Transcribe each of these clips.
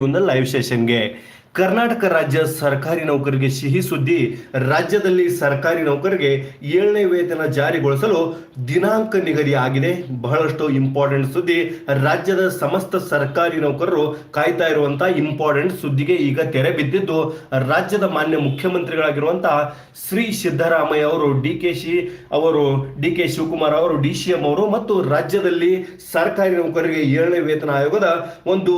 Live ಸೆಷನ್ಗೆ Karnataka ರಾಜ್ಯ ಸರ್ಕಾರಿ ನೌಕರಿಗೆ ಸಿಹಿ ಸುದ್ದಿ, ರಾಜ್ಯದಲ್ಲಿ ಸರ್ಕಾರಿ ನೌಕರಿಗೆ ಏಳನೇ ವೇತನ ಜಾರಿಗೊಳಿಸಲು ದಿನಾಂಕ ನಿಗದಿ ಆಗಿದೆ. ಬಹಳಷ್ಟು ಇಂಪಾರ್ಟೆಂಟ್ ಸುದ್ದಿ, ರಾಜ್ಯದ ಸಮಸ್ತ ಸರ್ಕಾರಿ ನೌಕರರು ಕಾಯ್ತಾ ಇರುವಂತಹ ಇಂಪಾರ್ಟೆಂಟ್ ಸುದ್ದಿಗೆ ಈಗ ತೆರೆ ಬಿದ್ದಿದ್ದು, ರಾಜ್ಯದ ಮಾನ್ಯ ಮುಖ್ಯಮಂತ್ರಿಗಳಾಗಿರುವಂತಹ ಶ್ರೀ ಸಿದ್ದರಾಮಯ್ಯ ಅವರು ಡಿ ಕೆ ಶಿ ಅವರು ಡಿ ಕೆ ಶಿವಕುಮಾರ್ ಅವರು ಡಿ ಸಿ ಎಂ ಅವರು ಮತ್ತು ರಾಜ್ಯದಲ್ಲಿ ಸರ್ಕಾರಿ ನೌಕರರಿಗೆ ಏಳನೇ ವೇತನ ಆಯೋಗದ ಒಂದು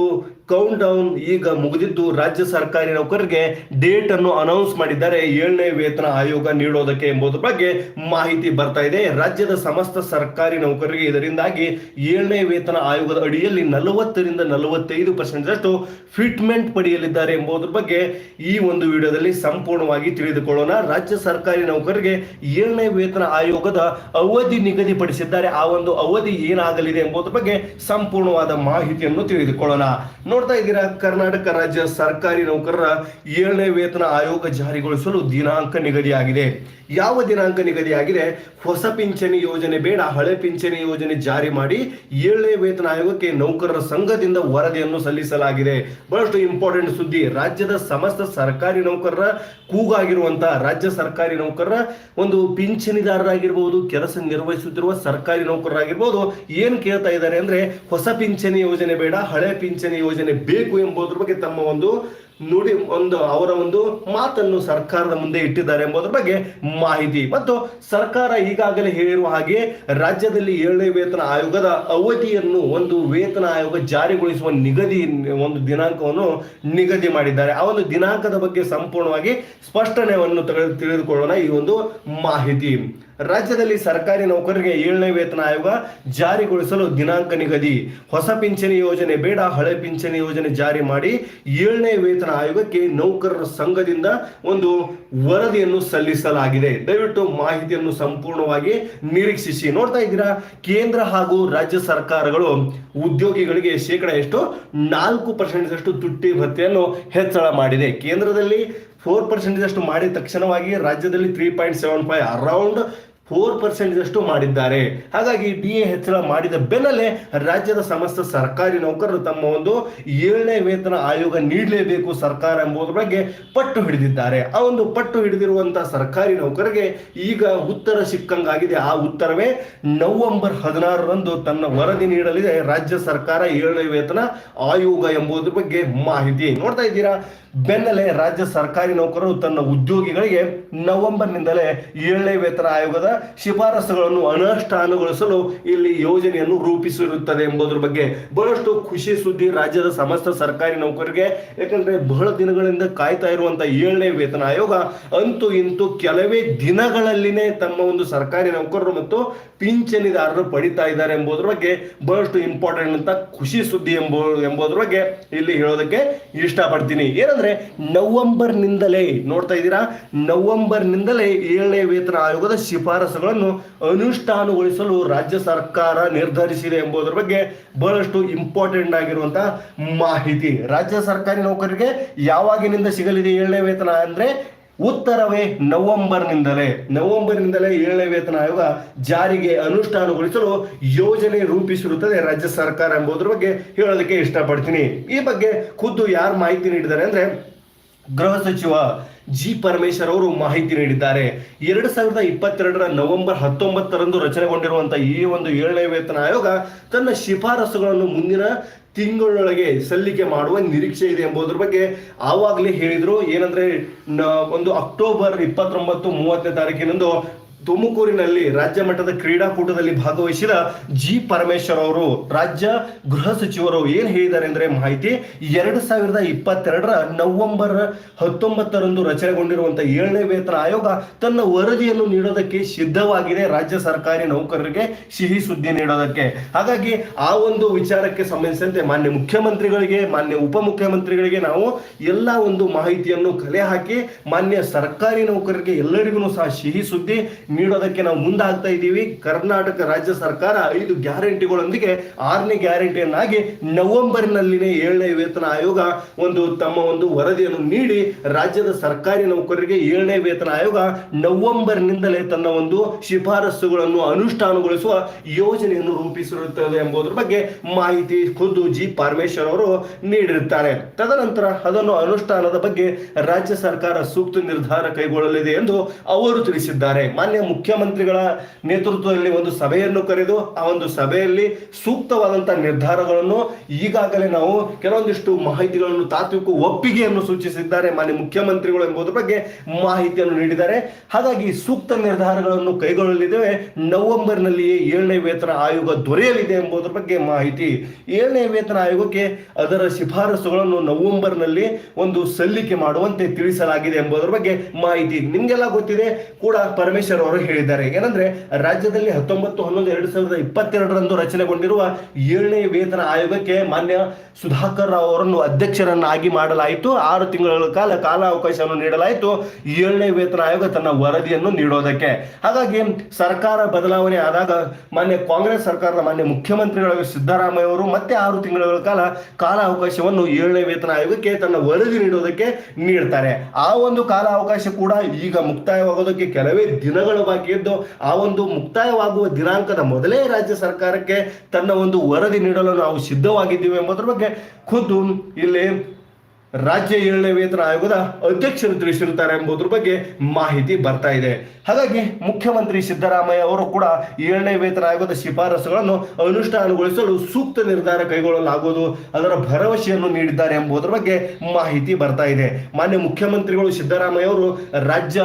ಕೌಂಟ್ ಡೌನ್ ಈಗ ಮುಗಿದಿದ್ದು ರಾಜ್ಯ ಸರ್ಕಾರಿ ನೌಕರರಿಗೆ ಡೇಟ್ ಅನ್ನು ಅನೌನ್ಸ್ ಮಾಡಿದ್ದಾರೆ. ಏಳನೇ ವೇತನ ಆಯೋಗ ನೀಡೋದಕ್ಕೆ ಎಂಬುದರ ಬಗ್ಗೆ ಮಾಹಿತಿ ಬರ್ತಾ ಇದೆ. ರಾಜ್ಯದ ಸಮಸ್ತ ಸರ್ಕಾರಿ ನೌಕರರಿಗೆ ಇದರಿಂದಾಗಿ ಏಳನೇ ವೇತನ ಆಯೋಗದ ಅಡಿಯಲ್ಲಿ ನಲವತ್ತರಿಂದ ನಲವತ್ತೈದು ಪರ್ಸೆಂಟ್ ಅಷ್ಟು ಫಿಟ್ಮೆಂಟ್ ಪಡೆಯಲಿದ್ದಾರೆ ಎಂಬುದರ ಬಗ್ಗೆ ಈ ಒಂದು ವಿಡಿಯೋದಲ್ಲಿ ಸಂಪೂರ್ಣವಾಗಿ ತಿಳಿದುಕೊಳ್ಳೋಣ. ರಾಜ್ಯ ಸರ್ಕಾರಿ ನೌಕರರಿಗೆ ಏಳನೇ ವೇತನ ಆಯೋಗದ ಅವಧಿ ನಿಗದಿಪಡಿಸಿದ್ದಾರೆ. ಆ ಒಂದು ಅವಧಿ ಏನಾಗಲಿದೆ ಎಂಬುದರ ಬಗ್ಗೆ ಸಂಪೂರ್ಣವಾದ ಮಾಹಿತಿಯನ್ನು ತಿಳಿದುಕೊಳ್ಳೋಣ. ನೋಡ್ತಾ ಇದ್ದೀರಾ? ಕರ್ನಾಟಕ ರಾಜ್ಯ ಸರ್ಕಾರಿ ನೌಕರರ ಏಳನೇ ವೇತನ ಆಯೋಗ ಜಾರಿಗೊಳಿಸಲು ದಿನಾಂಕ ನಿಗದಿಯಾಗಿದೆ. ಯಾವ ದಿನಾಂಕ ನಿಗದಿಯಾಗಿದೆ? ಹೊಸ ಪಿಂಚಣಿ ಯೋಜನೆ ಬೇಡ, ಹಳೆ ಪಿಂಚಣಿ ಯೋಜನೆ ಜಾರಿ ಮಾಡಿ ಏಳನೇ ವೇತನ ಆಯೋಗಕ್ಕೆ ನೌಕರರ ಸಂಘದಿಂದ ವರದಿಯನ್ನು ಸಲ್ಲಿಸಲಾಗಿದೆ. ಬಹಳಷ್ಟು ಇಂಪಾರ್ಟೆಂಟ್ ಸುದ್ದಿ. ರಾಜ್ಯದ ಸಮಸ್ತ ಸರ್ಕಾರಿ ನೌಕರರ ಕೂಗಾಗಿರುವಂತಹ ರಾಜ್ಯ ಸರ್ಕಾರಿ ನೌಕರರ ಒಂದು ಪಿಂಚಣಿದಾರರಾಗಿರ್ಬೋದು, ಕೆಲಸ ನಿರ್ವಹಿಸುತ್ತಿರುವ ಸರ್ಕಾರಿ ನೌಕರರಾಗಿರ್ಬೋದು, ಏನ್ ಕೇಳ್ತಾ ಇದ್ದಾರೆ ಅಂದ್ರೆ ಹೊಸ ಪಿಂಚಣಿ ಯೋಜನೆ ಬೇಡ, ಹಳೆ ಪಿಂಚಣಿ ಯೋಜನೆ ಬೇಕು ಎಂಬುದ್ರ ಬಗ್ಗೆ ತಮ್ಮ ಒಂದು ನುಡಿ ಒಂದು ಅವರ ಒಂದು ಮಾತನ್ನು ಸರ್ಕಾರದ ಮುಂದೆ ಇಟ್ಟಿದ್ದಾರೆ ಎಂಬುದರ ಬಗ್ಗೆ ಮಾಹಿತಿ. ಮತ್ತು ಸರ್ಕಾರ ಈಗಾಗಲೇ ಹೇಳಿರುವ ಹಾಗೆ ರಾಜ್ಯದಲ್ಲಿ ಏಳನೇ ವೇತನ ಆಯೋಗದ ಅವಧಿಯನ್ನು ಒಂದು ವೇತನ ಆಯೋಗ ಜಾರಿಗೊಳಿಸುವ ನಿಗದಿ ಒಂದು ದಿನಾಂಕವನ್ನು ನಿಗದಿ ಮಾಡಿದ್ದಾರೆ. ಆ ಒಂದು ದಿನಾಂಕದ ಬಗ್ಗೆ ಸಂಪೂರ್ಣವಾಗಿ ಸ್ಪಷ್ಟನೆಯನ್ನು ತೆಗೆದು ತಿಳಿದುಕೊಳ್ಳೋಣ ಈ ಒಂದು ಮಾಹಿತಿ. ರಾಜ್ಯದಲ್ಲಿ ಸರ್ಕಾರಿ ನೌಕರರಿಗೆ ಏಳನೇ ವೇತನ ಆಯೋಗ ಜಾರಿಗೊಳಿಸಲು ದಿನಾಂಕ ನಿಗದಿ. ಹೊಸ ಪಿಂಚಣಿ ಯೋಜನೆ ಬೇಡ, ಹಳೆ ಪಿಂಚಣಿ ಯೋಜನೆ ಜಾರಿ ಮಾಡಿ ಏಳನೇ ವೇತನ ಆಯೋಗಕ್ಕೆ ನೌಕರರ ಸಂಘದಿಂದ ಒಂದು ವರದಿಯನ್ನು ಸಲ್ಲಿಸಲಾಗಿದೆ. ದಯವಿಟ್ಟು ಮಾಹಿತಿಯನ್ನು ಸಂಪೂರ್ಣವಾಗಿ ನಿರೀಕ್ಷಿಸಿ. ನೋಡ್ತಾ ಇದ್ದೀರಾ, ಕೇಂದ್ರ ಹಾಗೂ ರಾಜ್ಯ ಸರ್ಕಾರಗಳು ಉದ್ಯೋಗಿಗಳಿಗೆ ಶೇಕಡ ಎಷ್ಟು? ನಾಲ್ಕು ಪರ್ಸೆಂಟ್ ತುಟ್ಟಿ ಭತ್ಯೆಯನ್ನು ಹೆಚ್ಚಳ ಮಾಡಿದೆ. ಕೇಂದ್ರದಲ್ಲಿ ಫೋರ್ ಪರ್ಸೆಂಟೇಜ್ ಅಷ್ಟು ಮಾಡಿದ ತಕ್ಷಣವಾಗಿ ರಾಜ್ಯದಲ್ಲಿ three point seven five around four percent ಅಷ್ಟು ಮಾಡಿದ್ದಾರೆ. ಹಾಗಾಗಿ ಡಿ ಎ ಹೆಚ್ಚಳ ಮಾಡಿದ ಬೆನ್ನಲ್ಲೇ ರಾಜ್ಯದ ಸಮಸ್ತ ಸರ್ಕಾರಿ ನೌಕರರು ತಮ್ಮ ಒಂದು ಏಳನೇ ವೇತನ ಆಯೋಗ ನೀಡಲೇಬೇಕು ಸರ್ಕಾರ ಎಂಬುದರ ಬಗ್ಗೆ ಪಟ್ಟು ಹಿಡಿದಿದ್ದಾರೆ. ಆ ಒಂದು ಪಟ್ಟು ಹಿಡಿದಿರುವಂತಹ ಸರ್ಕಾರಿ ನೌಕರರಿಗೆ ಈಗ ಉತ್ತರ ಸಿಕ್ಕಂಗಾಗಿದೆ. ಆ ಉತ್ತರವೇ ನವೆಂಬರ್ ಹದಿನಾರರಂದು ತನ್ನ ವರದಿ ನೀಡಲಿದೆ ರಾಜ್ಯ ಸರ್ಕಾರ ಏಳನೇ ವೇತನ ಆಯೋಗ ಎಂಬುದರ ಬಗ್ಗೆ ಮಾಹಿತಿ. ನೋಡ್ತಾ ಇದ್ದೀರಾ? ಬೆನ್ನಲ್ಲೇ ರಾಜ್ಯ ಸರ್ಕಾರಿ ನೌಕರರು ತನ್ನ ಉದ್ಯೋಗಿಗಳಿಗೆ ನವೆಂಬರ್ನಿಂದಲೇ ಏಳನೇ ವೇತನ ಆಯೋಗದ ಶಿಫಾರಸುಗಳನ್ನು ಅನುಷ್ಠಾನಗೊಳಿಸಲು ಇಲ್ಲಿ ಯೋಜನೆಯನ್ನು ರೂಪಿಸಿರುತ್ತದೆ ಎಂಬುದರ ಬಗ್ಗೆ ಬಹಳಷ್ಟು ಖುಷಿ ಸುದ್ದಿ ರಾಜ್ಯದ ಸಮಸ್ತ ಸರ್ಕಾರಿ ನೌಕರರಿಗೆ. ಯಾಕಂದ್ರೆ ಬಹಳ ದಿನಗಳಿಂದ ಕಾಯ್ತಾ ಇರುವಂತಹ ಏಳನೇ ವೇತನ ಆಯೋಗ ಅಂತೂ ಇಂತೂ ಕೆಲವೇ ದಿನಗಳಲ್ಲಿನೇ ತಮ್ಮ ಒಂದು ಸರ್ಕಾರಿ ನೌಕರರು ಮತ್ತು ಪಿಂಚಣಿದಾರರು ಪಡಿತಾ ಇದ್ದಾರೆ ಎಂಬುದರ ಬಗ್ಗೆ ಬಹಳಷ್ಟು ಇಂಪಾರ್ಟೆಂಟ್ ಅಂತ ಖುಷಿ ಸುದ್ದಿ ಎಂಬ, ಎಂಬುದರ ಬಗ್ಗೆ ಇಲ್ಲಿ ಹೇಳೋದಕ್ಕೆ ಇಷ್ಟಪಡ್ತೀನಿ. ಏನಂದ್ರೆ ನವೆಂಬರ್ನಿಂದಲೇ, ನೋಡ್ತಾ ಇದ್ದೀರಾ? ನವೆಂಬರ್ನಿಂದಲೇ ಏಳನೇ ವೇತನ ಆಯೋಗದ ಶಿಫಾರಸುಗಳನ್ನು ಅನುಷ್ಠಾನಗೊಳಿಸಲು ರಾಜ್ಯ ಸರ್ಕಾರ ನಿರ್ಧರಿಸಿದೆ ಎಂಬುದರ ಬಗ್ಗೆ ಬಹಳಷ್ಟು ಇಂಪಾರ್ಟೆಂಟ್ ಆಗಿರುವಂತಹ ಮಾಹಿತಿ. ರಾಜ್ಯ ಸರ್ಕಾರಿ ನೌಕರರಿಗೆ ಯಾವಾಗಿನಿಂದ ಸಿಗಲಿದೆ ಏಳನೇ ವೇತನ ಅಂದ್ರೆ ಉತ್ತರವೇ ನವೆಂಬರ್ನಿಂದಲೇ. ನವೆಂಬರ್ನಿಂದಲೇ ಏಳನೇ ವೇತನ ಆಯೋಗ ಜಾರಿಗೆ ಅನುಷ್ಠಾನಗೊಳಿಸಲು ಯೋಜನೆ ರೂಪಿಸಿರುತ್ತದೆ ರಾಜ್ಯ ಸರ್ಕಾರ ಎಂಬುದರ ಬಗ್ಗೆ ಹೇಳೋದಕ್ಕೆ ಇಷ್ಟಪಡ್ತೀನಿ. ಈ ಬಗ್ಗೆ ಖುದ್ದು ಯಾರು ಮಾಹಿತಿ ನೀಡಿದ್ದಾರೆ ಅಂದ್ರೆ ಗೃಹ ಸಚಿವ ಜಿ ಪರಮೇಶ್ವರ್ ಅವರು ಮಾಹಿತಿ ನೀಡಿದ್ದಾರೆ. ಎರಡು ಸಾವಿರದ ಇಪ್ಪತ್ತೆರಡರ ನವೆಂಬರ್ ಹತ್ತೊಂಬತ್ತರಂದು ರಚನೆಗೊಂಡಿರುವಂತಹ ಈ ಒಂದು ಏಳನೇ ವೇತನ ಆಯೋಗ ತನ್ನ ಶಿಫಾರಸುಗಳನ್ನು ಮುಂದಿನ ತಿಂಗಳೊಳಗೆ ಸಲ್ಲಿಕೆ ಮಾಡುವ ನಿರೀಕ್ಷೆ ಇದೆ ಎಂಬುದರ ಬಗ್ಗೆ ಆವಾಗಲೇ ಹೇಳಿದ್ರು. ಏನಂದ್ರೆ ಒಂದು ಅಕ್ಟೋಬರ್ ಇಪ್ಪತ್ತೊಂಬತ್ತು ಮೂವತ್ತನೇ ತಾರೀಕಿನಂದು ತುಮಕೂರಿನಲ್ಲಿ ರಾಜ್ಯ ಮಟ್ಟದ ಕ್ರೀಡಾಕೂಟದಲ್ಲಿ ಭಾಗವಹಿಸಿದ ಜಿ ಪರಮೇಶ್ವರ್ ಅವರು, ರಾಜ್ಯ ಗೃಹ ಸಚಿವರು ಏನ್ ಹೇಳಿದ್ದಾರೆ ಅಂದ್ರೆ ಮಾಹಿತಿ, ಎರಡು ಸಾವಿರದ ಇಪ್ಪತ್ತೆರಡರ ನವೆಂಬರ್ ಹತ್ತೊಂಬತ್ತರಂದು ರಚನೆಗೊಂಡಿರುವಂತಹ ಏಳನೇ ವೇತನ ಆಯೋಗ ತನ್ನ ವರದಿಯನ್ನು ನೀಡೋದಕ್ಕೆ ಸಿದ್ಧವಾಗಿದೆ ರಾಜ್ಯ ಸರ್ಕಾರಿ ನೌಕರರಿಗೆ ಸಿಹಿ ಸುದ್ದಿ ನೀಡೋದಕ್ಕೆ. ಹಾಗಾಗಿ ಆ ಒಂದು ವಿಚಾರಕ್ಕೆ ಸಂಬಂಧಿಸಿದಂತೆ ಮಾನ್ಯ ಮುಖ್ಯಮಂತ್ರಿಗಳಿಗೆ, ಮಾನ್ಯ ಉಪಮುಖ್ಯಮಂತ್ರಿಗಳಿಗೆ ನಾವು ಎಲ್ಲ ಒಂದು ಮಾಹಿತಿಯನ್ನು ಕಲೆ ಹಾಕಿ ಮಾನ್ಯ ಸರ್ಕಾರಿ ನೌಕರರಿಗೆ ಎಲ್ಲರಿಗೂ ಸಹ ಸಿಹಿ ಸುದ್ದಿ ನೀಡೋದಕ್ಕೆ ನಾವು ಮುಂದಾಗ್ತಾ ಇದ್ದೀವಿ. ಕರ್ನಾಟಕ ರಾಜ್ಯ ಸರ್ಕಾರ ಐದು ಗ್ಯಾರಂಟಿಗಳೊಂದಿಗೆ ಆರನೇ ಗ್ಯಾರಂಟಿಯನ್ನಾಗಿ ನವೆಂಬರ್ನಲ್ಲಿನೇ ಏಳನೇ ವೇತನ ಆಯೋಗ ಒಂದು ತಮ್ಮ ಒಂದು ವರದಿಯನ್ನು ನೀಡಿ ರಾಜ್ಯದ ಸರ್ಕಾರಿ ನೌಕರರಿಗೆ ಏಳನೇ ವೇತನ ಆಯೋಗ ನವೆಂಬರ್ನಿಂದಲೇ ತನ್ನ ಒಂದು ಶಿಫಾರಸುಗಳನ್ನು ಅನುಷ್ಠಾನಗೊಳಿಸುವ ಯೋಜನೆಯನ್ನು ರೂಪಿಸಿರುತ್ತದೆ ಎಂಬುದರ ಬಗ್ಗೆ ಮಾಹಿತಿ ಖುದ್ದು ಜಿ ಪರಮೇಶ್ವರ್ ಅವರು ನೀಡಿರುತ್ತಾರೆ. ತದನಂತರ ಅದನ್ನು ಅನುಷ್ಠಾನದ ಬಗ್ಗೆ ರಾಜ್ಯ ಸರ್ಕಾರ ಸೂಕ್ತ ನಿರ್ಧಾರ ಕೈಗೊಳ್ಳಲಿದೆ ಎಂದು ಅವರು ತಿಳಿಸಿದ್ದಾರೆ. ಮಾನ್ಯ ಮುಖ್ಯಮಂತ್ರಿಗಳ ನೇತೃತ್ವದಲ್ಲಿ ಒಂದು ಸಭೆಯನ್ನು ಕರೆದು, ಆ ಒಂದು ಸಭೆಯಲ್ಲಿ ಸೂಕ್ತವಾದಂತಹ ನಿರ್ಧಾರಗಳನ್ನು ಈಗಾಗಲೇ ನಾವು ಕೆಲವೊಂದಿಷ್ಟು ಮಾಹಿತಿಗಳನ್ನು ತಾತ್ವಿಕ ಒಪ್ಪಿಗೆಯನ್ನು ಸೂಚಿಸಿದ್ದಾರೆ. ಮಾನ್ಯ ಮುಖ್ಯಮಂತ್ರಿಗಳು ಎಂಬುದರ ಬಗ್ಗೆ ಮಾಹಿತಿಯನ್ನು ನೀಡಿದ್ದಾರೆ. ಹಾಗಾಗಿ ಸೂಕ್ತ ನಿರ್ಧಾರಗಳನ್ನು ಕೈಗೊಳ್ಳಲಿದ್ದೇವೆ ನವೆಂಬರ್ನಲ್ಲಿಯೇ ಏಳನೇ ವೇತನ ಆಯೋಗ ದೊರೆಯಲಿದೆ ಎಂಬುದರ ಬಗ್ಗೆ ಮಾಹಿತಿ. ಏಳನೇ ವೇತನ ಆಯೋಗಕ್ಕೆ ಅದರ ಶಿಫಾರಸುಗಳನ್ನು ನವೆಂಬರ್ನಲ್ಲಿ ಒಂದು ಸಲ್ಲಿಕೆ ಮಾಡುವಂತೆ ತಿಳಿಸಲಾಗಿದೆ ಎಂಬುದರ ಬಗ್ಗೆ ಮಾಹಿತಿ. ನಿಮಗೆಲ್ಲ ಗೊತ್ತಿದೆ, ಕೂಡ ಪರಮೇಶ್ವರ್ ಅವರು ಹೇಳಿದ್ದಾರೆ. ಏನಂದ್ರೆ, ರಾಜ್ಯದಲ್ಲಿ ಹತ್ತೊಂಬತ್ತು, ಹನ್ನೊಂದು, ಎರಡು ಸಾವಿರದ ಇಪ್ಪತ್ತೆರಡರಂದು ರಚನೆಗೊಂಡಿರುವ ಏಳನೇ ವೇತನ ಆಯೋಗಕ್ಕೆ ಮಾನ್ಯ ಸುಧಾಕರ್ ರಾವ್ ಅವರನ್ನು ಅಧ್ಯಕ್ಷರನ್ನಾಗಿ ಮಾಡಲಾಯಿತು. ಆರು ತಿಂಗಳ ಕಾಲ ಕಾಲಾವಕಾಶವನ್ನು ನೀಡಲಾಯಿತು. ಏಳನೇ ವೇತನ ಆಯೋಗ ತನ್ನ ವರದಿಯನ್ನು ನೀಡೋದಕ್ಕೆ. ಹಾಗಾಗಿ ಸರ್ಕಾರ ಬದಲಾವಣೆ ಆದಾಗ ಮಾನ್ಯ ಕಾಂಗ್ರೆಸ್ ಸರ್ಕಾರದ ಮಾನ್ಯ ಮುಖ್ಯಮಂತ್ರಿಗಳ ಸಿದ್ದರಾಮಯ್ಯ ಅವರು ಮತ್ತೆ ಆರು ತಿಂಗಳ ಕಾಲ ಕಾಲಾವಕಾಶವನ್ನು ಏಳನೇ ವೇತನ ಆಯೋಗಕ್ಕೆ ತನ್ನ ವರದಿ ನೀಡೋದಕ್ಕೆ ನೀಡ್ತಾರೆ. ಆ ಒಂದು ಕಾಲಾವಕಾಶ ಕೂಡ ಈಗ ಮುಕ್ತಾಯವಾಗೋದಕ್ಕೆ ಕೆಲವೇ ದಿನಗಳು ಇದ್ದು ಆ ಒಂದು ಮುಕ್ತಾಯವಾಗುವ ದಿನಾಂಕದ ಮೊದಲೇ ರಾಜ್ಯ ಸರ್ಕಾರಕ್ಕೆ ತನ್ನ ಒಂದು ವರದಿ ನೀಡಲು ನಾವು ಸಿದ್ಧವಾಗಿದ್ದೀವಿ ಎಂಬುದರ ಬಗ್ಗೆ ಖುದ್ದು ಇಲ್ಲಿ ರಾಜ್ಯ ಏಳನೇ ವೇತನ ಆಯೋಗದ ಅಧ್ಯಕ್ಷರು ತಿಳಿಸಿರುತ್ತಾರೆ ಎಂಬುದ್ರ ಬಗ್ಗೆ ಮಾಹಿತಿ ಬರ್ತಾ ಇದೆ. ಹಾಗಾಗಿ ಮುಖ್ಯಮಂತ್ರಿ ಸಿದ್ದರಾಮಯ್ಯ ಅವರು ಕೂಡ ಏಳನೇ ವೇತನ ಆಯೋಗದ ಶಿಫಾರಸುಗಳನ್ನು ಅನುಷ್ಠಾನಗೊಳಿಸಲು ಸೂಕ್ತ ನಿರ್ಧಾರ ಕೈಗೊಳ್ಳಲಾಗುವುದು, ಅದರ ಭರವಸೆಯನ್ನು ನೀಡಿದ್ದಾರೆ ಎಂಬುದರ ಬಗ್ಗೆ ಮಾಹಿತಿ ಬರ್ತಾ ಇದೆ. ಮಾನ್ಯ ಮುಖ್ಯಮಂತ್ರಿಗಳು ಸಿದ್ದರಾಮಯ್ಯ ಅವರು ರಾಜ್ಯ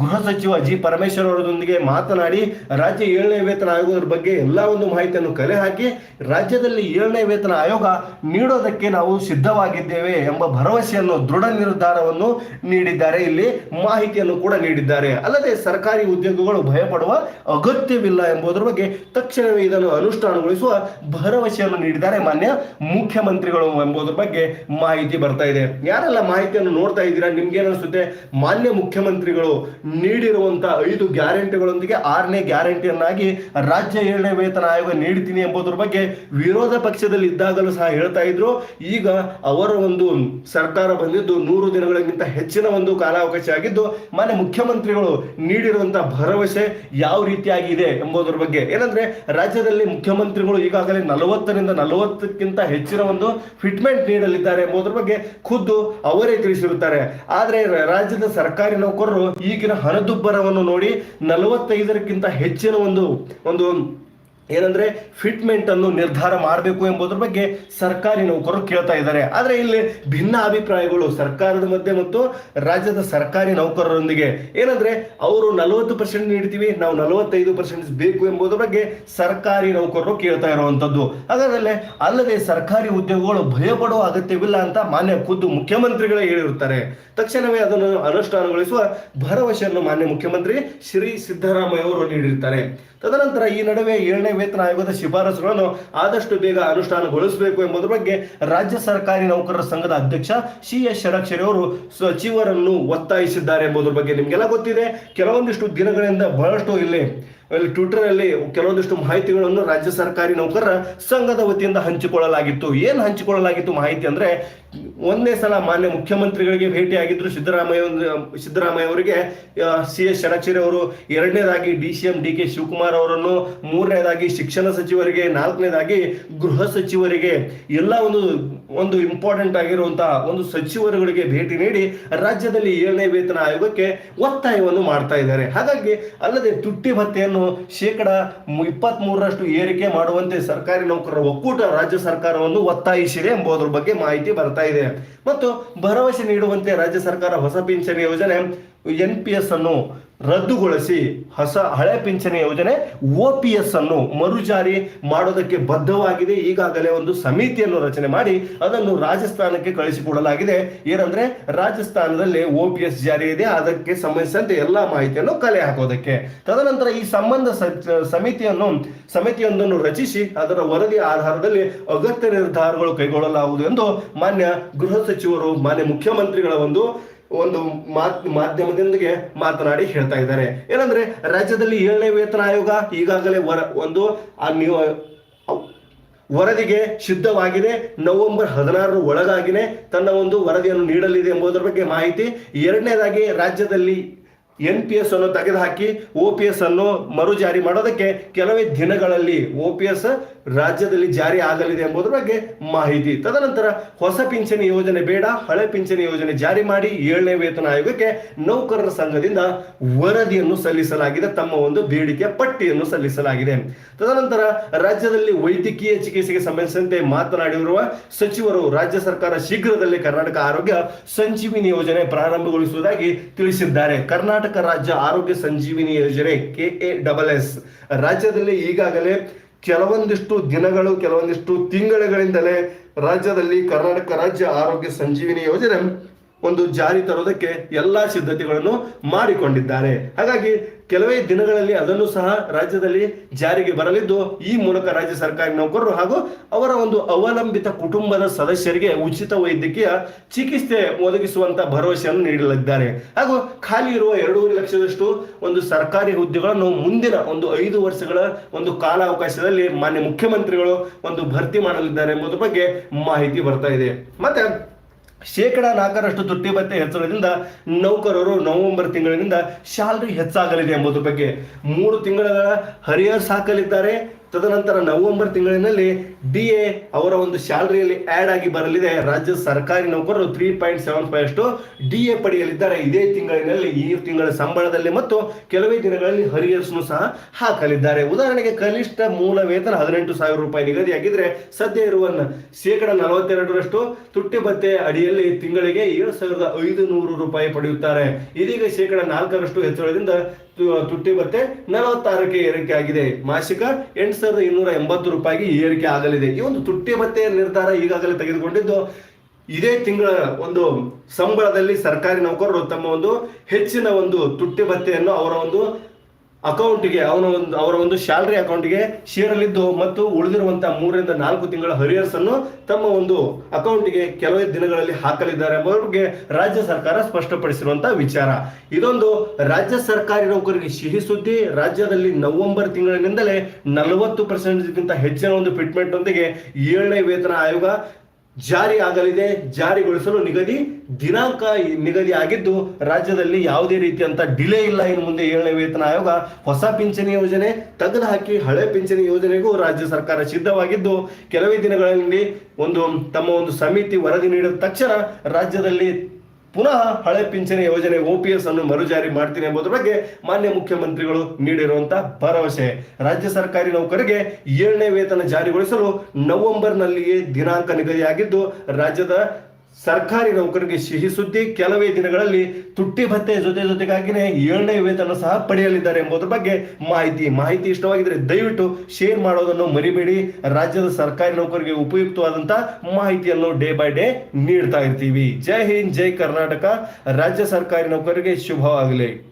ಗೃಹ ಸಚಿವ ಜಿ ಪರಮೇಶ್ವರ್ ಅವರೊಂದಿಗೆ ಮಾತನಾಡಿ, ರಾಜ್ಯ ಏಳನೇ ವೇತನ ಆಯೋಗದ ಬಗ್ಗೆ ಎಲ್ಲ ಒಂದು ಮಾಹಿತಿಯನ್ನು ಕಲೆ ಹಾಕಿ, ರಾಜ್ಯದಲ್ಲಿ ಏಳನೇ ವೇತನ ಆಯೋಗ ನೀಡೋದಕ್ಕೆ ನಾವು ಸಿದ್ಧವಾಗಿದ್ದೇವೆ ಎಂಬ ಭರವಸೆಯನ್ನು, ದೃಢ ನಿರ್ಧಾರವನ್ನು ನೀಡಿದ್ದಾರೆ. ಇಲ್ಲಿ ಮಾಹಿತಿಯನ್ನು ಕೂಡ ನೀಡಿದ್ದಾರೆ. ಅಲ್ಲದೆ ಸರ್ಕಾರಿ ಉದ್ಯೋಗಗಳು ಭಯಪಡುವ ಅಗತ್ಯವಿಲ್ಲ ಎಂಬುದರ ಬಗ್ಗೆ ತಕ್ಷಣವೇ ಇದನ್ನು ಅನುಷ್ಠಾನಗೊಳಿಸುವ ಭರವಸೆಯನ್ನು ನೀಡಿದ್ದಾರೆ ಮಾನ್ಯ ಮುಖ್ಯಮಂತ್ರಿಗಳು ಎಂಬುದರ ಬಗ್ಗೆ ಮಾಹಿತಿ ಬರ್ತಾ ಇದೆ. ಯಾರೆಲ್ಲ ಮಾಹಿತಿಯನ್ನು ನೋಡ್ತಾ ಇದ್ದೀರಾ? ನಿಮ್ಗೆ ಅನಿಸುತ್ತೆ? ಮಾನ್ಯ ಮುಖ್ಯಮಂತ್ರಿಗಳು ನೀಡಿರುವಂತಹ ಐದು ಗ್ಯಾರಂಟಿಗಳೊಂದಿಗೆ ಆರನೇ ಗ್ಯಾರಂಟಿಯನ್ನಾಗಿ ರಾಜ್ಯ ಏಳನೇ ವೇತನ ಆಯೋಗ ನೀಡ್ತೀನಿ ಎಂಬುದರ ಬಗ್ಗೆ ವಿರೋಧ ಪಕ್ಷದಲ್ಲಿ ಇದ್ದಾಗಲೂ ಸಹ ಹೇಳ್ತಾ ಇದ್ರು. ಈಗ ಅವರ ಒಂದು ಸರ್ಕಾರ ಬಂದಿದ್ದು ನೂರು ದಿನಗಳಿಗಿಂತ ಹೆಚ್ಚಿನ ಒಂದು ಕಾಲಾವಕಾಶ ಆಗಿದ್ದು ಮಾನ್ಯ ಮುಖ್ಯಮಂತ್ರಿಗಳು ನೀಡಿರುವಂತಹ ಭರವಸೆ ಯಾವ ರೀತಿಯಾಗಿದೆ ಎಂಬುದರ ಬಗ್ಗೆ. ಏನಂದ್ರೆ ರಾಜ್ಯದಲ್ಲಿ ಮುಖ್ಯಮಂತ್ರಿಗಳು ಈಗಾಗಲೇ ನಲವತ್ತರಿಂದ ನಲವತ್ತಕ್ಕಿಂತ ಹೆಚ್ಚಿನ ಒಂದು ಫಿಟ್ಮೆಂಟ್ ನೀಡಲಿದ್ದಾರೆ ಎಂಬುದರ ಬಗ್ಗೆ ಖುದ್ದು ಅವರೇ ತಿಳಿಸಿರುತ್ತಾರೆ. ಆದ್ರೆ ರಾಜ್ಯದ ಸರ್ಕಾರಿ ನೌಕರರು ಈಗಿನ ಹಣದುಬ್ಬರವನ್ನು ನೋಡಿ ನಲವತ್ತೈದರಕ್ಕಿಂತ ಹೆಚ್ಚಿನ ಒಂದು ಒಂದು ಏನಂದ್ರೆ ಫಿಟ್ಮೆಂಟ್ ಅನ್ನು ನಿರ್ಧಾರ ಮಾಡಬೇಕು ಎಂಬುದರ ಬಗ್ಗೆ ಸರ್ಕಾರಿ ನೌಕರರು ಕೇಳ್ತಾ ಇದ್ದಾರೆ. ಆದ್ರೆ ಇಲ್ಲಿ ಭಿನ್ನ ಅಭಿಪ್ರಾಯಗಳು ಸರ್ಕಾರದ ಮಧ್ಯೆ ಮತ್ತು ರಾಜ್ಯದ ಸರ್ಕಾರಿ ನೌಕರರೊಂದಿಗೆ. ಏನಂದ್ರೆ ಅವರು ನಲವತ್ತು ಪರ್ಸೆಂಟ್ ನೀಡ್ತೀವಿ, ನಾವು ನಲವತ್ತೈದು ಪರ್ಸೆಂಟ್ ಬೇಕು ಎಂಬುದರ ಬಗ್ಗೆ ಸರ್ಕಾರಿ ನೌಕರರು ಕೇಳ್ತಾ ಇರುವಂತದ್ದು. ಅದರಲ್ಲೇ ಅಲ್ಲದೆ ಸರ್ಕಾರಿ ಉದ್ಯೋಗಗಳು ಭಯಪಡುವ ಅಗತ್ಯವಿಲ್ಲ ಅಂತ ಮಾನ್ಯ ಖುದ್ದು ಮುಖ್ಯಮಂತ್ರಿಗಳೇ ಹೇಳಿರುತ್ತಾರೆ. ತಕ್ಷಣವೇ ಅದನ್ನು ಅನುಷ್ಠಾನಗೊಳಿಸುವ ಭರವಸೆಯನ್ನು ಮಾನ್ಯ ಮುಖ್ಯಮಂತ್ರಿ ಶ್ರೀ ಸಿದ್ದರಾಮಯ್ಯ ಅವರು ನೀಡಿರ್ತಾರೆ ತದನಂತರ ಈ ನಡುವೆ ಏಳನೇ ವೇತನ ಆಯೋಗದ ಶಿಫಾರಸುಗಳನ್ನು ಆದಷ್ಟು ಬೇಗ ಅನುಷ್ಠಾನಗೊಳಿಸಬೇಕು ಎಂಬುದರ ಬಗ್ಗೆ ರಾಜ್ಯ ಸರ್ಕಾರಿ ನೌಕರರ ಸಂಘದ ಅಧ್ಯಕ್ಷ ಸಿ ಎಸ್ ಷಡಕ್ಷರಿ ಅವರು ಸಚಿವರನ್ನು ಒತ್ತಾಯಿಸಿದ್ದಾರೆ ಎಂಬುದರ ಬಗ್ಗೆ ನಿಮಗೆಲ್ಲ ಗೊತ್ತಿದೆ. ಕೆಲವೊಂದಿಷ್ಟು ದಿನಗಳಿಂದ ಬಹಳಷ್ಟು ಇಲ್ಲಿ ಅಲ್ಲಿ ಟ್ವಿಟರ್ ಅಲ್ಲಿ ಕೆಲವೊಂದಿಷ್ಟು ಮಾಹಿತಿಗಳನ್ನು ರಾಜ್ಯ ಸರ್ಕಾರಿ ನೌಕರರ ಸಂಘದ ವತಿಯಿಂದ ಹಂಚಿಕೊಳ್ಳಲಾಗಿತ್ತು. ಏನು ಹಂಚಿಕೊಳ್ಳಲಾಗಿತ್ತು ಮಾಹಿತಿ ಅಂದ್ರೆ, ಒಂದೇ ಸಲ ಮಾನ್ಯ ಮುಖ್ಯಮಂತ್ರಿಗಳಿಗೆ ಭೇಟಿಯಾಗಿದ್ರು ಸಿದ್ದರಾಮಯ್ಯ ಒಂದು- ಸಿದ್ದರಾಮಯ್ಯ ಅವರಿಗೆ ಸಿ ಎಸ್ ಷಡಕ್ಷರಿ ಅವರು, ಎರಡನೇದಾಗಿ D C M D K Shivakumar ಅವರನ್ನು, ಮೂರನೇದಾಗಿ ಶಿಕ್ಷಣ ಸಚಿವರಿಗೆ, ನಾಲ್ಕನೇದಾಗಿ ಗೃಹ ಸಚಿವರಿಗೆ, ಎಲ್ಲ ಒಂದು ಒಂದು ಇಂಪಾರ್ಟೆಂಟ್ ಆಗಿರುವಂತಹ ಒಂದು ಸಚಿವರುಗಳಿಗೆ ಭೇಟಿ ನೀಡಿ ರಾಜ್ಯದಲ್ಲಿ ಏಳನೇ ವೇತನ ಆಯೋಗಕ್ಕೆ ಒತ್ತಾಯವನ್ನು ಮಾಡ್ತಾ ಇದ್ದಾರೆ. ಹಾಗಾಗಿ ಅಲ್ಲದೆ ತುಟ್ಟಿ ಭತ್ಯೆಯನ್ನು ಶೇಕಡ ಇಪ್ಪತ್ತ್ ಮೂರರಷ್ಟು ಏರಿಕೆ ಮಾಡುವಂತೆ ಸರ್ಕಾರಿ ನೌಕರರ ಒಕ್ಕೂಟ ರಾಜ್ಯ ಸರ್ಕಾರವನ್ನು ಒತ್ತಾಯಿಸಿದೆ ಎಂಬುದರ ಬಗ್ಗೆ ಮಾಹಿತಿ ಬರ್ತಾ ಇದೆ. ಮತ್ತು ಭರವಸೆ ನೀಡುವಂತೆ ರಾಜ್ಯ ಸರ್ಕಾರ ಹೊಸ ಪಿಂಚಣಿ ಯೋಜನೆ ಎನ್ ಪಿ ಎಸ್ ಅನ್ನು ರದ್ದುಗೊಳಿಸಿ ಹೊಸ ಹಳೆ ಪಿಂಚಣಿ ಯೋಜನೆ ಒ ಪಿ ಎಸ್ ಅನ್ನು ಮರುಜಾರಿ ಮಾಡೋದಕ್ಕೆ ಬದ್ಧವಾಗಿದೆ. ಈಗಾಗಲೇ ಒಂದು ಸಮಿತಿಯನ್ನು ರಚನೆ ಮಾಡಿ ಅದನ್ನು ರಾಜಸ್ಥಾನಕ್ಕೆ ಕಳಿಸಿಕೊಡಲಾಗಿದೆ. ಏನಂದ್ರೆ ರಾಜಸ್ಥಾನದಲ್ಲಿ ಒ ಪಿ ಎಸ್ ಜಾರಿ ಇದೆ. ಅದಕ್ಕೆ ಸಂಬಂಧಿಸಿದಂತೆ ಎಲ್ಲಾ ಮಾಹಿತಿಯನ್ನು ಕಲೆ ಹಾಕೋದಕ್ಕೆ. ತದನಂತರ ಈ ಸಂಬಂಧ ಸಮಿತಿಯನ್ನು, ಸಮಿತಿಯೊಂದನ್ನು ರಚಿಸಿ ಅದರ ವರದಿ ಆಧಾರದಲ್ಲಿ ಅಗತ್ಯ ನಿರ್ಧಾರಗಳು ಕೈಗೊಳ್ಳಲಾಗುವುದು ಎಂದು ಮಾನ್ಯ ಗೃಹ ಸಚಿವರು, ಮಾನ್ಯ ಮುಖ್ಯಮಂತ್ರಿಗಳ ಒಂದು ಒಂದು ಮಾತ್ ಮಾಧ್ಯಮದೊಂದಿಗೆ ಮಾತನಾಡಿ ಹೇಳ್ತಾ ಇದ್ದಾರೆ. ಏನಂದ್ರೆ, ರಾಜ್ಯದಲ್ಲಿ ಏಳನೇ ವೇತನ ಆಯೋಗ ಈಗಾಗಲೇ ವರ, ಒಂದು, ಆ ವರದಿಗೆ ಸಿದ್ಧವಾಗಿದೆ. ನವೆಂಬರ್ ಹದಿನಾರರ ಒಳಗಾಗಿನೇ ತನ್ನ ಒಂದು ವರದಿಯನ್ನು ನೀಡಲಿದೆ ಎಂಬುದರ ಬಗ್ಗೆ ಮಾಹಿತಿ. ಎರಡನೇದಾಗಿ, ರಾಜ್ಯದಲ್ಲಿ ಎನ್ ಪಿ ಎಸ್ ಅನ್ನು ತೆಗೆದುಹಾಕಿ ಒ ಪಿ ಎಸ್ ಅನ್ನು ಮರು ಜಾರಿ ಮಾಡೋದಕ್ಕೆ ಕೆಲವೇ ದಿನಗಳಲ್ಲಿ ಒ ಪಿ ಎಸ್ ರಾಜ್ಯದಲ್ಲಿ ಜಾರಿ ಆಗಲಿದೆ ಎಂಬುದರ ಬಗ್ಗೆ ಮಾಹಿತಿ. ತದನಂತರ ಹೊಸ ಪಿಂಚಣಿ ಯೋಜನೆ ಬೇಡ, ಹಳೆ ಪಿಂಚಣಿ ಯೋಜನೆ ಜಾರಿ ಮಾಡಿ ಏಳನೇ ವೇತನ ಆಯೋಗಕ್ಕೆ ನೌಕರರ ಸಂಘದಿಂದ ವರದಿಯನ್ನು ಸಲ್ಲಿಸಲಾಗಿದೆ, ತಮ್ಮ ಒಂದು ಬೇಡಿಕೆ ಪಟ್ಟಿಯನ್ನು ಸಲ್ಲಿಸಲಾಗಿದೆ. ತದನಂತರ ರಾಜ್ಯದಲ್ಲಿ ವೈದ್ಯಕೀಯ ಚಿಕಿತ್ಸೆಗೆ ಸಂಬಂಧಿಸಿದಂತೆ ಮಾತನಾಡಿರುವ ಸಚಿವರು, ರಾಜ್ಯ ಸರ್ಕಾರ ಶೀಘ್ರದಲ್ಲೇ ಕರ್ನಾಟಕ ಆರೋಗ್ಯ ಸಂಜೀವಿನಿ ಯೋಜನೆ ಪ್ರಾರಂಭಗೊಳಿಸುವುದಾಗಿ ತಿಳಿಸಿದ್ದಾರೆ. ಕರ್ನಾಟಕ ರಾಜ್ಯ ಆರೋಗ್ಯ ಸಂಜೀವಿನಿ ಯೋಜನೆ ಕೆ ಎ ಡಬಲ್ ಎಸ್ ರಾಜ್ಯದಲ್ಲಿ ಈಗಾಗಲೇ ಕೆಲವೊಂದಿಷ್ಟು ದಿನಗಳು, ಕೆಲವೊಂದಿಷ್ಟು ತಿಂಗಳುಗಳಿಂದಲೇ ರಾಜ್ಯದಲ್ಲಿ ಕರ್ನಾಟಕ ರಾಜ್ಯ ಆರೋಗ್ಯ ಸಂಜೀವಿನಿ ಯೋಜನೆ ಒಂದು ಜಾರಿ ತರೋದಕ್ಕೆ ಎಲ್ಲಾ ಸಿದ್ಧತೆಗಳನ್ನು ಮಾಡಿಕೊಂಡಿದ್ದಾರೆ. ಹಾಗಾಗಿ ಕೆಲವೇ ದಿನಗಳಲ್ಲಿ ಅದನ್ನು ಸಹ ರಾಜ್ಯದಲ್ಲಿ ಜಾರಿಗೆ ಬರಲಿದ್ದು, ಈ ಮೂಲಕ ರಾಜ್ಯ ಸರ್ಕಾರಿ ನೌಕರರು ಹಾಗೂ ಅವರ ಒಂದು ಅವಲಂಬಿತ ಕುಟುಂಬದ ಸದಸ್ಯರಿಗೆ ಉಚಿತ ವೈದ್ಯಕೀಯ ಚಿಕಿತ್ಸೆ ಒದಗಿಸುವಂತ ಭರವಸೆಯನ್ನು ನೀಡಲಿದ್ದಾರೆ. ಹಾಗೂ ಖಾಲಿ ಇರುವ ಎರಡೂವರೆ ಲಕ್ಷದಷ್ಟು ಒಂದು ಸರ್ಕಾರಿ ಹುದ್ದೆಗಳನ್ನು ಮುಂದಿನ ಒಂದು ಐದು ವರ್ಷಗಳ ಒಂದು ಕಾಲಾವಕಾಶದಲ್ಲಿ ಮಾನ್ಯ ಮುಖ್ಯಮಂತ್ರಿಗಳು ಒಂದು ಭರ್ತಿ ಮಾಡಲಿದ್ದಾರೆ ಎಂಬುದರ ಬಗ್ಗೆ ಮಾಹಿತಿ ಬರ್ತಾ ಇದೆ. ಮತ್ತೆ ಶೇಕಡ ನಾಲ್ಕರಷ್ಟು ತುಟ್ಟಿ ಭತ್ತೆ ಹೆಚ್ಚಳದಿಂದ ನೌಕರರು ನವೆಂಬರ್ ತಿಂಗಳಿನಿಂದ ಶಾಲರಿ ಹೆಚ್ಚಾಗಲಿದೆ ಎಂಬುದರ ಬಗ್ಗೆ ಮೂರು ತಿಂಗಳ ಹರಿಯರ್ಸ್ ಹಾಕಲಿದ್ದಾರೆ ತದನಂತರ ನವೆಂಬರ್ ತಿಂಗಳಿನಲ್ಲಿ ಡಿ ಎ ಅವರ ಒಂದು ಸ್ಯಾಲರಿಯಲ್ಲಿ ಆಡ್ ಆಗಿ ಬರಲಿದೆ. ರಾಜ್ಯ ಸರ್ಕಾರಿ ನೌಕರರು ತ್ರೀ ಪಾಯಿಂಟ್ ಸೆವೆನ್ ಫೈವ್ ಅಷ್ಟು ಡಿ ಎ ಪಡೆಯಲಿದ್ದಾರೆ. ಇದೇ ತಿಂಗಳಿನಲ್ಲಿ ಈ ತಿಂಗಳ ಸಂಬಳದಲ್ಲಿ ಮತ್ತು ಕೆಲವೇ ದಿನಗಳಲ್ಲಿ ಹರಿಯರ್ಸ್ನು ಸಹ ಹಾಕಲಿದ್ದಾರೆ. ಉದಾಹರಣೆಗೆ ಕನಿಷ್ಠ ಮೂಲ ವೇತನ ಹದಿನೆಂಟು ಸಾವಿರ ರೂಪಾಯಿ ನಿಗದಿಯಾಗಿದ್ರೆ ಸದ್ಯ ಇರುವ ಶೇಕಡ ನಲವತ್ತೆರಡರಷ್ಟು ತುಟ್ಟಿ ಭತ್ತೆ ಅಡಿಯಲ್ಲಿ ತಿಂಗಳಿಗೆ ಏಳು ಸಾವಿರದ ಐದು ನೂರು ರೂಪಾಯಿ ಪಡೆಯುತ್ತಾರೆ. ಇದೀಗ ಶೇಕಡ ನಾಲ್ಕರಷ್ಟು ಹೆಚ್ಚಳದಿಂದ ತುಟ್ಟಿ ಭತ್ತೆ ನಲವತ್ತಾರಕ್ಕೆ ಏರಿಕೆ ಆಗಿದೆ ಮಾಸಿಕ ಎಂಟು ಸಾವಿರದ ಇನ್ನೂರ ಎಂಬತ್ತು ರೂಪಾಯಿಗೆ ಏರಿಕೆ ಆಗಲಿದೆ. ಈ ಒಂದು ತುಟ್ಟಿ ಭತ್ತೆಯ ನಿರ್ಧಾರ ಈಗಾಗಲೇ ತೆಗೆದುಕೊಂಡಿದ್ದು, ಇದೇ ತಿಂಗಳ ಒಂದು ಸಂಬಳದಲ್ಲಿ ಸರ್ಕಾರಿ ನೌಕರರು ತಮ್ಮ ಒಂದು ಹೆಚ್ಚಿನ ಒಂದು ತುಟ್ಟಿ ಭತ್ತೆಯನ್ನು ಅವರ ಒಂದು ಅಕೌಂಟ್ಗೆ ಅವನ ಒಂದು, ಅವರ ಒಂದು ಸ್ಯಾಲ್ರಿ ಅಕೌಂಟ್ಗೆ ಸೇರಲಿದ್ದು ಮತ್ತು ಉಳಿದಿರುವಂತಹ ಮೂರರಿಂದ ನಾಲ್ಕು ತಿಂಗಳ ಹರಿಯರ್ಸ್ ಅನ್ನು ತಮ್ಮ ಒಂದು ಅಕೌಂಟ್ಗೆ ಕೆಲವೇ ದಿನಗಳಲ್ಲಿ ಹಾಕಲಿದ್ದಾರೆ ಎಂಬ ಬಗ್ಗೆ ರಾಜ್ಯ ಸರ್ಕಾರ ಸ್ಪಷ್ಟಪಡಿಸಿರುವಂತಹ ವಿಚಾರ. ಇದೊಂದು ರಾಜ್ಯ ಸರ್ಕಾರಿ ನೌಕರಿಗೆ ಸಿಹಿ ಸುದ್ದಿ. ರಾಜ್ಯದಲ್ಲಿ ನವೆಂಬರ್ ತಿಂಗಳಿನಿಂದಲೇ ನಲವತ್ತು ಪರ್ಸೆಂಟ್ಗಿಂತ ಹೆಚ್ಚಿನ ಒಂದು ಫಿಟ್ಮೆಂಟ್ ಒಂದಿಗೆ ಏಳನೇ ವೇತನ ಆಯೋಗ ಜಾರಿ ಆಗಲಿದೆ ಜಾರಿಗೊಳಿಸಲು ನಿಗದಿ ದಿನಾಂಕ ನಿಗದಿ ಆಗಿದ್ದು, ರಾಜ್ಯದಲ್ಲಿ ಯಾವುದೇ ರೀತಿಯಂತ ಡಿಲೇ ಇಲ್ಲ. ಇನ್ನು ಮುಂದೆ ಏಳನೇ ವೇತನ ಆಯೋಗ ಹೊಸ ಪಿಂಚಣಿ ಯೋಜನೆ ತೆಗೆದು ಹಾಕಿ ಹಳೆ ಪಿಂಚಣಿ ಯೋಜನೆಗೂ ರಾಜ್ಯ ಸರ್ಕಾರ ಸಿದ್ಧವಾಗಿದ್ದು, ಕೆಲವೇ ದಿನಗಳಲ್ಲಿ ಒಂದು ತಮ್ಮ ಒಂದು ಸಮಿತಿ ವರದಿ ನೀಡಿದ ತಕ್ಷಣ ರಾಜ್ಯದಲ್ಲಿ ಪುನಃ ಹಳೆ ಪಿಂಚಣಿ ಯೋಜನೆ ಓಪಿಎಸ್ ಅನ್ನು ಮರುಜಾರಿ ಮಾಡ್ತೀನಿ ಎಂಬುದರ ಬಗ್ಗೆ ಮಾನ್ಯ ಮುಖ್ಯಮಂತ್ರಿಗಳು ನೀಡಿರುವಂತಹ ಭರವಸೆ. ರಾಜ್ಯ ಸರ್ಕಾರಿ ನೌಕರಿಗೆ ಏಳನೇ ವೇತನ ಜಾರಿಗೊಳಿಸಲು ನವೆಂಬರ್ನಲ್ಲಿಯೇ ದಿನಾಂಕ ನಿಗದಿಯಾಗಿದ್ದು, ರಾಜ್ಯದ ಸರ್ಕಾರಿ ನೌಕರರಿಗೆ ಸಿಹಿ ಸುದ್ದಿ ಕೆಲವೇ ದಿನಗಳಲ್ಲಿ ತುಟ್ಟಿ ಭತ್ತೆ ಜೊತೆ ಜೊತೆಗಾಗಿನೇ ಏಳನೇ ವೇತನ ಸಹ ಪಡೆಯಲಿದ್ದಾರೆ ಎಂಬುದರ ಬಗ್ಗೆ ಮಾಹಿತಿ. ಮಾಹಿತಿ ಇಷ್ಟವಾಗಿದ್ರೆ ದಯವಿಟ್ಟು ಶೇರ್ ಮಾಡೋದನ್ನು ಮರಿಬೇಡಿ. ರಾಜ್ಯದ ಸರ್ಕಾರಿ ನೌಕರರಿಗೆ ಉಪಯುಕ್ತವಾದಂತ ಮಾಹಿತಿಯನ್ನು ಡೇ ಬೈ ಡೇ ನೀಡ್ತಾ ಇರ್ತೀವಿ. ಜೈ ಹಿಂದ್, ಜೈ ಕರ್ನಾಟಕ. ರಾಜ್ಯ ಸರ್ಕಾರಿ ನೌಕರರಿಗೆ ಶುಭವಾಗಲಿ.